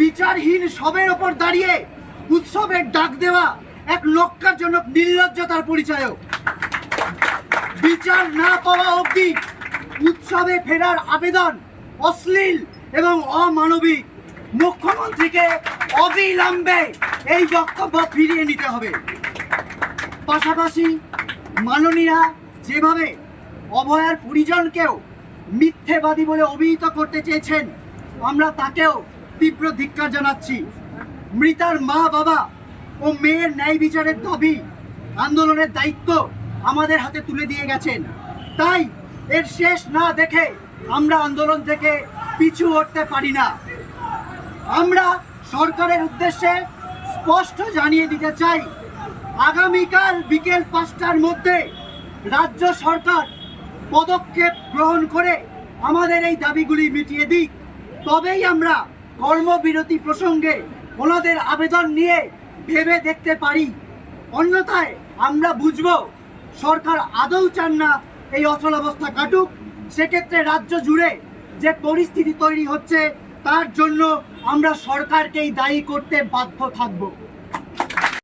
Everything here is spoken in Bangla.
বিচারহীন সবের ওপর দাঁড়িয়ে উৎসবের ডাক দেওয়া এক লক্ষ্যারজনক নির্লজ্জতার পরিচয়ক। বিচার না পাওয়া অবধি উৎসবে ফেরার আবেদন অশ্লীল এবং অমানবিক। মুখ্যমন্ত্রীকে অবিলম্বে এই বক্তব্য ফিরিয়ে নিতে হবে। পাশাপাশি মাননীয়া যেভাবে অভয়ার পরিজনকেও মিথ্যেবাদী বলে অভিহিত করতে চেয়েছেন, আমরা তাকেও তীব্র ধিক্কার জানাচ্ছি। মৃতার মা, বাবা ও মেয়ের ন্যায় বিচারের দাবি, আন্দোলনের দায়িত্ব আমাদের হাতে তুলে দিয়ে গেছেন। তাই এর শেষ না দেখে আমরা আন্দোলন থেকে পিছু হটতে পারি না। আমরা সরকারের উদ্দেশ্যে স্পষ্ট জানিয়ে দিতে চাই, আগামীকাল বিকেল পাঁচটার মধ্যে রাজ্য সরকার পদক্ষেপ গ্রহণ করে আমাদের এই দাবিগুলি মিটিয়ে দিক। তবেই আমরা কর্মবিরতি প্রসঙ্গে ওনাদের আবেদন নিয়ে ভেবে দেখতে পারি। অন্যথায় আমরা বুঝব সরকার আদৌ চান না এই অচলাবস্থা কাটুক। সেক্ষেত্রে রাজ্য জুড়ে যে পরিস্থিতি তৈরি হচ্ছে, তার জন্য আমরা সরকারকেই দায়ী করতে বাধ্য থাকব।